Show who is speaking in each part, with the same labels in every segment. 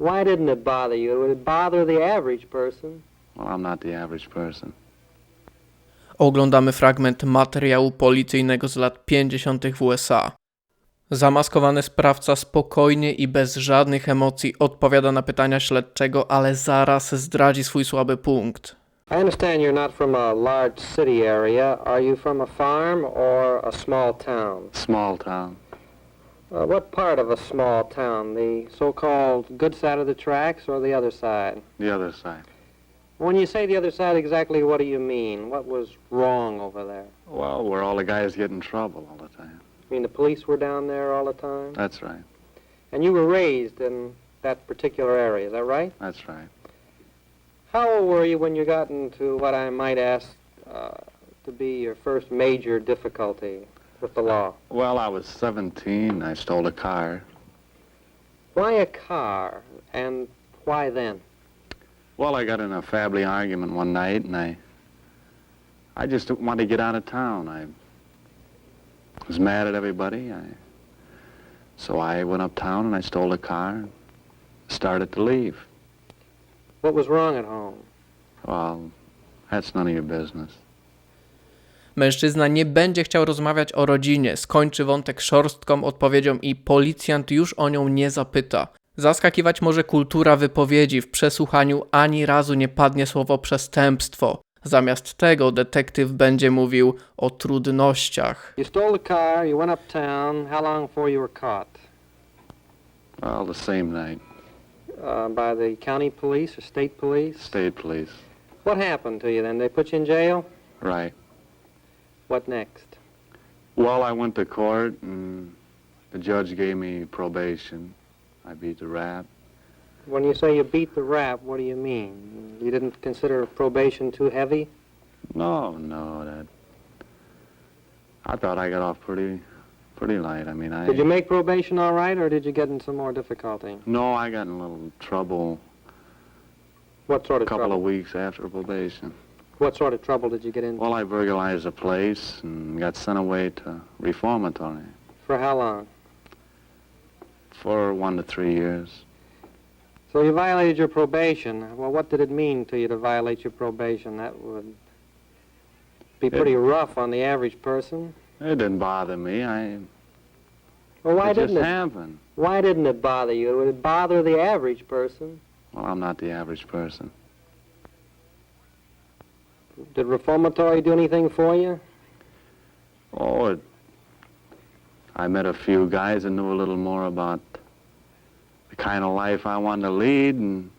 Speaker 1: Why didn't it bother you? It would bother the average person.
Speaker 2: Well, I'm not the average person.
Speaker 3: Oglądamy fragment materiału policyjnego z lat 50. w USA. Zamaskowany sprawca spokojnie i bez żadnych emocji odpowiada na pytania śledczego, ale zaraz zdradzi swój słaby punkt.
Speaker 1: I understand you're not from a large city area. Are you from a farm or a small town?
Speaker 2: Small town.
Speaker 1: Uh, what part of a small town? The so-called good side of the tracks or the other side?
Speaker 2: The other side.
Speaker 1: When you say the other side, exactly what do you mean? What was wrong over there?
Speaker 2: Well, where all the guys get in trouble all the time.
Speaker 1: I mean, the police were down there all the time?
Speaker 2: That's right.
Speaker 1: And you were raised in that particular area, is that right?
Speaker 2: That's right.
Speaker 1: How old were you when you got into what I might ask uh, to be your first major difficulty with the law?
Speaker 2: Uh, well, I was 17. I stole a car.
Speaker 1: Why a car, and why then?
Speaker 2: Well, I got in a family argument one night, and I, I just wanted to get out of town. I was mad at everybody. I, so I went uptown and I stole a car, and started to leave.
Speaker 1: What was wrong at home?
Speaker 2: Well, that's none of your business.
Speaker 3: Mężczyzna nie będzie chciał rozmawiać o rodzinie, skończy wątek szorstką odpowiedzią i policjant już o nią nie zapyta. Zaskakiwać może kultura wypowiedzi, w przesłuchaniu ani razu nie padnie słowo przestępstwo. Zamiast tego detektyw będzie mówił o trudnościach.
Speaker 1: You stole the car, you went uptown. How long before you were caught?
Speaker 2: Well, the same night,
Speaker 1: Uh, by the county police or state police?
Speaker 2: state police.
Speaker 1: What happened to you then? They put you in jail?
Speaker 2: Right.
Speaker 1: What next?
Speaker 2: Well, I went to court, and the judge gave me probation. I beat the rap.
Speaker 1: When you say you beat the rap, what do you mean? You didn't consider probation too heavy?
Speaker 2: No, no, that. I thought I got off pretty, pretty light. I mean, I.
Speaker 1: Did you make probation all right, or did you get in some more difficulty?
Speaker 2: No, I got in a little trouble
Speaker 1: What sort of trouble?
Speaker 2: a couple
Speaker 1: trouble?
Speaker 2: of weeks after probation.
Speaker 1: What sort of trouble did you get into?
Speaker 2: Well, I burglarized a place and got sent away to reformatory
Speaker 1: For how long?
Speaker 2: for one to three years.
Speaker 1: So you violated your probation. Well, what did it mean to you to violate your probation? That would be pretty rough on the average person.
Speaker 2: It didn't bother me. I.
Speaker 1: Well, why
Speaker 2: it
Speaker 1: didn't it?
Speaker 2: happened.
Speaker 1: Why didn't it bother you? Would it bother the average person.
Speaker 2: Well, I'm not the average person.
Speaker 1: Did reformatory do anything for you?
Speaker 2: Oh, it, I met a few guys that knew a little more about the kind of life I wanted to lead, and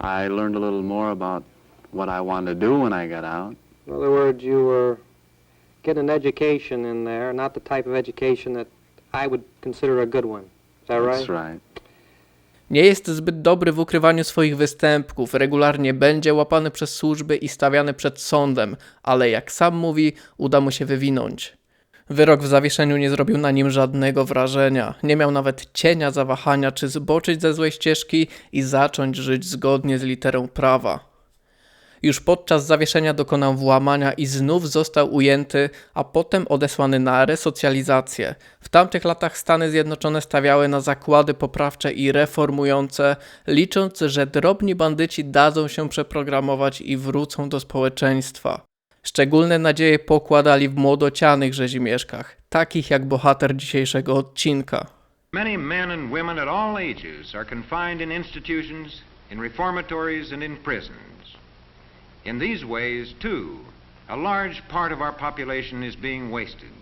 Speaker 2: I learned a little more about what I wanted to do when I got out.
Speaker 1: In other words, you were getting an education in there, not the type of education that I would consider a good one. Is that right?
Speaker 2: That's right.
Speaker 3: Nie jest zbyt dobry w ukrywaniu swoich występków, regularnie będzie łapany przez służby i stawiany przed sądem, ale jak sam mówi, uda mu się wywinąć. Wyrok w zawieszeniu nie zrobił na nim żadnego wrażenia, nie miał nawet cienia zawahania, czy zboczyć ze złej ścieżki i zacząć żyć zgodnie z literą prawa. Już podczas zawieszenia dokonał włamania i znów został ujęty, a potem odesłany na resocjalizację. W tamtych latach Stany Zjednoczone stawiały na zakłady poprawcze i reformujące, licząc, że drobni bandyci dadzą się przeprogramować i wrócą do społeczeństwa. Szczególne nadzieje pokładali w młodocianych rzezimieszkach, takich jak bohater dzisiejszego odcinka.
Speaker 4: Many men and women at all ages are confined in institutions, in reformatories, and in prisons. In these ways, too, a large part of our population is being wasted.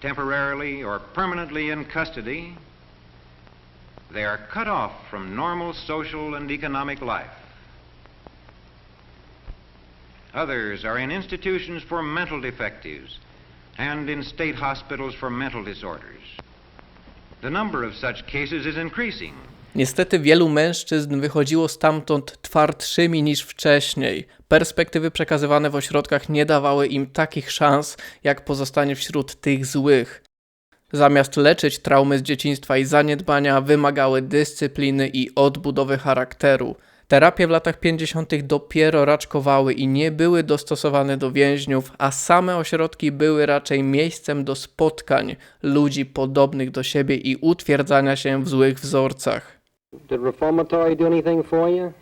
Speaker 4: Temporarily or permanently in custody, they are cut off from normal social and economic life. Others are in institutions for mental defectives and in state hospitals for mental disorders. The number of such cases is increasing.
Speaker 3: Niestety wielu mężczyzn wychodziło stamtąd twardszymi niż wcześniej. Perspektywy przekazywane w ośrodkach nie dawały im takich szans, jak pozostanie wśród tych złych. Zamiast leczyć traumy z dzieciństwa i zaniedbania, wymagały dyscypliny i odbudowy charakteru. Terapie w latach 50. dopiero raczkowały i nie były dostosowane do więźniów, a same ośrodki były raczej miejscem do spotkań ludzi podobnych do siebie i utwierdzania się w złych wzorcach.
Speaker 1: Did reformatory do anything for you?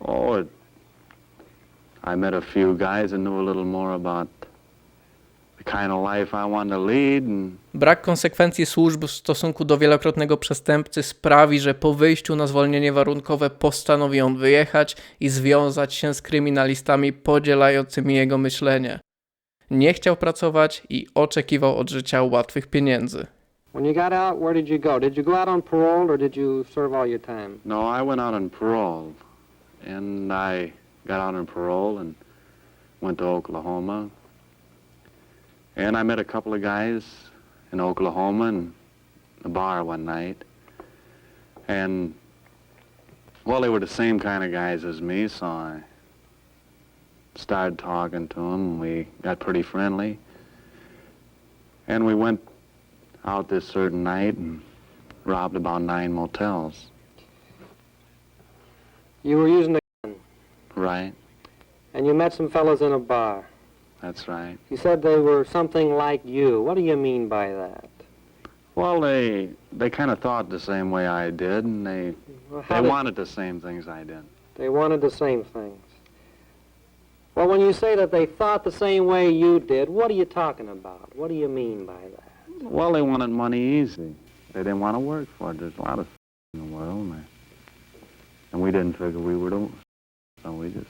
Speaker 2: Oh, it, I met a few guys that knew a little more about the kind of life I wanted to lead, and
Speaker 3: Brak konsekwencji służb w stosunku do wielokrotnego przestępcy sprawi, że po wyjściu na zwolnienie warunkowe postanowi on wyjechać i związać się z kryminalistami podzielającymi jego myślenie. Nie chciał pracować i oczekiwał od życia łatwych pieniędzy.
Speaker 1: When you got out, where did you go? Did you go out on parole or did you serve all your time?
Speaker 2: no, I went out on parole, and I got out on parole and went to Oklahoma, and I met a couple of guys in Oklahoma in a bar one night, and well, they were the same kind of guys as me, so I started talking to them. We got pretty friendly, and we went out this certain night and robbed about nine motels.
Speaker 1: You were using a gun.
Speaker 2: Right,
Speaker 1: and you met some fellas in a bar.
Speaker 2: that's right.
Speaker 1: You said they were something like you. What do you mean by that?
Speaker 2: Well, they they kind of thought the same way I did, and they
Speaker 1: Well,
Speaker 2: they
Speaker 1: did-
Speaker 2: wanted the same things I did.
Speaker 1: They wanted the same things. Well, when you say that they thought the same way you did, what are you talking about? What do you mean by that?
Speaker 2: Well, they wanted money easy. They didn't want to work for it. There's a lot of in the world, and, they- and we didn't figure we were doing. So we just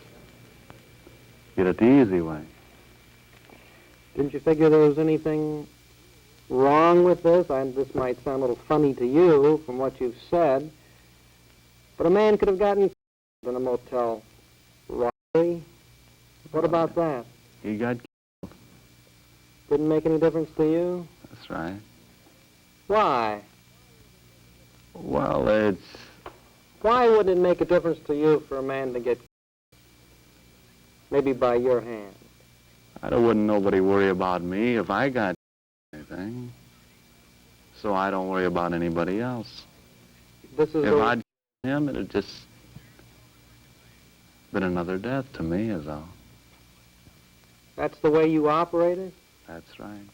Speaker 2: get it the easy way.
Speaker 1: Didn't you figure there was anything wrong with this? I, this might sound a little funny to you from what you've said, but a man could have gotten in a motel robbery. What about that?
Speaker 2: He got. Killed.
Speaker 1: Didn't make any difference to you?
Speaker 2: That's right.
Speaker 1: Why?
Speaker 2: Well, it's
Speaker 1: Why wouldn't it make a difference to you for a man to get maybe by your hand?
Speaker 2: I don't- wouldn't nobody worry about me if I got anything. So I don't worry about anybody else.
Speaker 1: This is
Speaker 2: If
Speaker 1: the,
Speaker 2: I'd him, it'd just been another death to me, is all.
Speaker 1: that's the way you operated?
Speaker 2: That's right.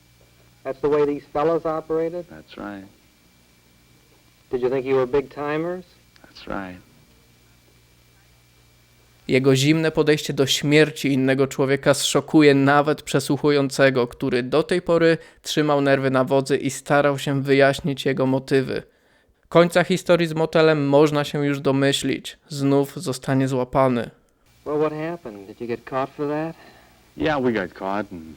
Speaker 1: That's the way these fellows operated?
Speaker 2: That's right.
Speaker 1: Did you think you were big timers?
Speaker 2: That's right.
Speaker 3: Jego zimne podejście do śmierci innego człowieka zszokuje nawet przesłuchującego, który do tej pory trzymał nerwy na wodzy i starał się wyjaśnić jego motywy. Końca historii z motelem można się już domyślić. Znów zostanie złapany.
Speaker 1: Well, what happened? Did you get caught for that?
Speaker 2: Yeah, we got caught, and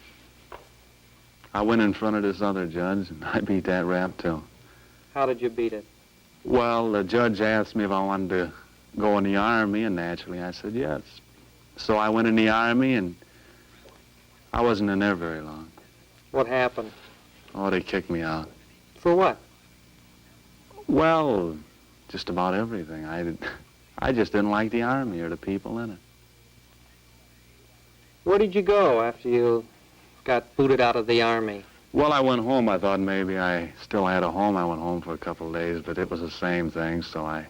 Speaker 2: I went in front of this other judge, and I beat that rap too.
Speaker 1: How did you beat it?
Speaker 2: Well, the judge asked me if I wanted to go in the army, and naturally I said yes. So I went in the army, and I wasn't in there very long.
Speaker 1: What happened?
Speaker 2: Oh, they kicked me out.
Speaker 1: For what?
Speaker 2: Well, just about everything. I did, I just didn't like the army or the people in it.
Speaker 1: Where did you go after you got booted out of the army?
Speaker 2: Well, I went home. I thought maybe I still had a home. I went home for a couple of days, but it was the same thing, so I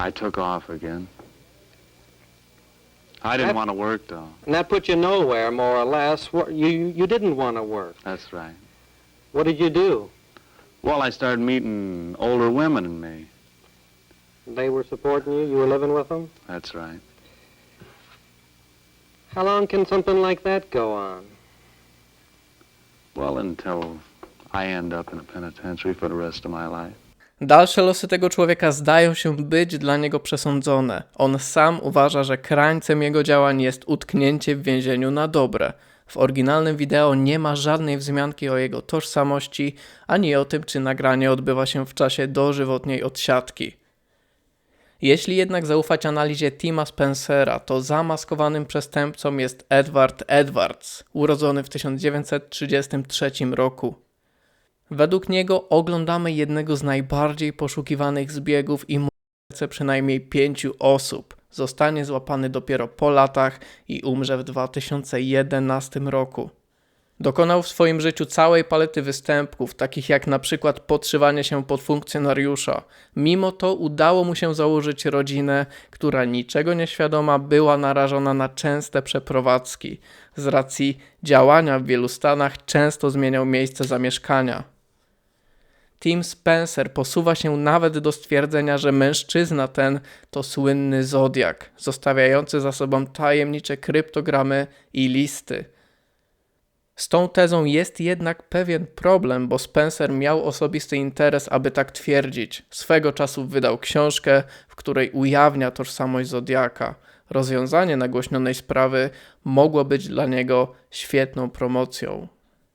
Speaker 2: I took off again. I didn't
Speaker 1: That-
Speaker 2: want to work though.
Speaker 1: And that put you nowhere, more or less. You you didn't want to work.
Speaker 2: That's right.
Speaker 1: What did you do?
Speaker 2: Well, I started meeting older women than me.
Speaker 1: They were supporting you. You were living with them.
Speaker 2: That's right.
Speaker 1: How long can something like that go on?
Speaker 2: Well, until I end up in a penitentiary for the rest of my life.
Speaker 3: Dalsze losy tego człowieka zdają się być dla niego przesądzone. On sam uważa, że krańcem jego działań jest utknięcie w więzieniu na dobre. W oryginalnym wideo nie ma żadnej wzmianki o jego tożsamości, ani o tym, czy nagranie odbywa się w czasie dożywotniej odsiadki. Jeśli jednak zaufać analizie Tima Spencera, to zamaskowanym przestępcą jest Edward Edwards, urodzony w 1933 roku. Według niego oglądamy jednego z najbardziej poszukiwanych zbiegów i mordercę przynajmniej pięciu osób. Zostanie złapany dopiero po latach i umrze w 2011 roku. Dokonał w swoim życiu całej palety występków, takich jak na przykład podszywanie się pod funkcjonariusza. Mimo to udało mu się założyć rodzinę, która niczego nieświadoma była narażona na częste przeprowadzki. Z racji działania w wielu stanach często zmieniał miejsce zamieszkania. Tim Spencer posuwa się nawet do stwierdzenia, że mężczyzna ten to słynny Zodiak, zostawiający za sobą tajemnicze kryptogramy i listy. Z tą tezą jest jednak pewien problem, bo Spencer miał osobisty interes, aby tak twierdzić. Swego czasu wydał książkę, w której ujawnia tożsamość Zodiaka. Rozwiązanie nagłośnionej sprawy mogło być dla niego świetną promocją.